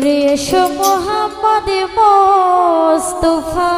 ওরে এসো মোহাম্মদ মোস্তফা।